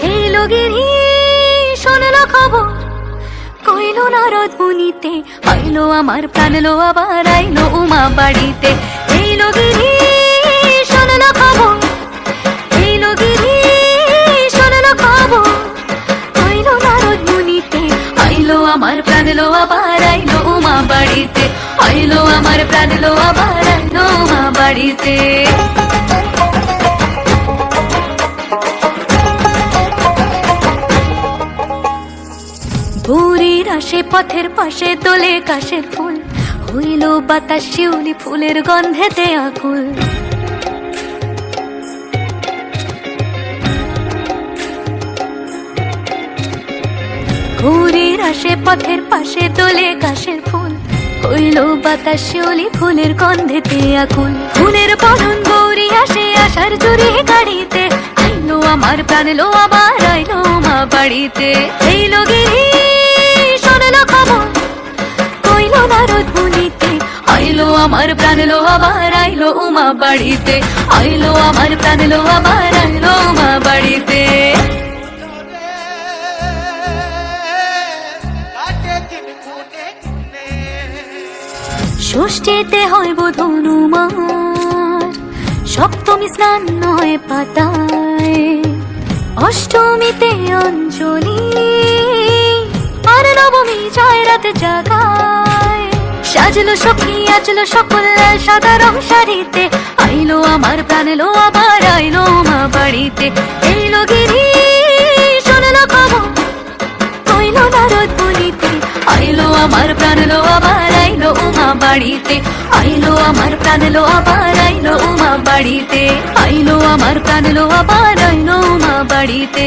হে লগিরি শোনলো খবর। কইলো নারদ মুনিতে আইলো আমার প্রাণ, লো আবার আইলো উমা বাড়িতে। এই লগিরি শোনলো খবর। এই লগিরি শোনলো খবর। কইলো নারদ মুনিতে আইলো আমার প্রাণ, লো আবার আইলো উমা বাড়িতে। আইলো আমার প্রাণ, লো আবার বাড়িতে। আসে পথের পাশে তোলে কাশের ফুল। হইল বাতাস শিউলি ফুলের গন্ধেতে আকুল। ভোরের আসে পথের পাশে তোলে কাশের ফুল। হইল বাতাস শিউলি ফুলের গন্ধেতে আকুল। ফুলের গৌরী আসে আসার জুড়ে গাড়িতে। আইলো আমার প্রাণ লো আবার আইলো মা বাড়িতে। এই লগিরি আমার প্রাণ লো, আবার আইলো উমা বাড়িতে। আইলো আমার প্রাণ লো, আবার আইলো উমা বাড়িতে। ষষ্ঠীতে হয় বোধনুমার সপ্তমী স্নান নয় পাতায়। অষ্টমীতে অঞ্জলি, আর নবমী জয় রাত জাগায়। সাজলো সখী, আজলো সকল সাদা রং শাড়িতে। আইলো আমার প্রাণ লো আবার, আইলো মা বাড়িতে। এইলো গিরি, শোনলো খবর, কইলো নারদ বলিতে। আইলো আমার প্রাণ লো আবার, আইলো উমা বাড়িতে। আইলো আমার প্রাণ লো আবার, আইলো উমা বাড়িতে। আইলো আমার প্রাণ লো আবার, আইলো উমা বাড়িতে।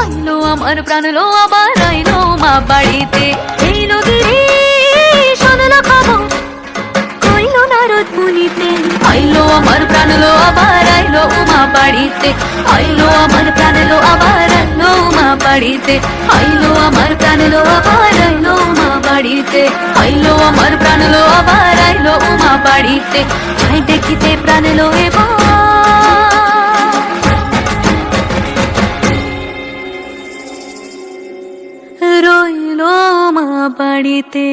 আইলো আমার প্রাণ লো, আবার আইলো মা বাড়িতে। এইলো গিরি শোনলো খবর কইলো নারদ মুনিতে। আইলো আমার প্রাণ লো, আবার আইলো উমা বাড়িতে। আইলো আমার প্রাণ লো, আবার আইলো উমা বাড়িতে। আইলো আমার প্রাণ লো, আবার আইলো উমা বাড়িতে। আইলো আমার প্রাণ লো, আবার আইলো উমা বাড়িতে। যাই দেখিতে প্রাণ লো, এবার রইল মা বাড়িতে।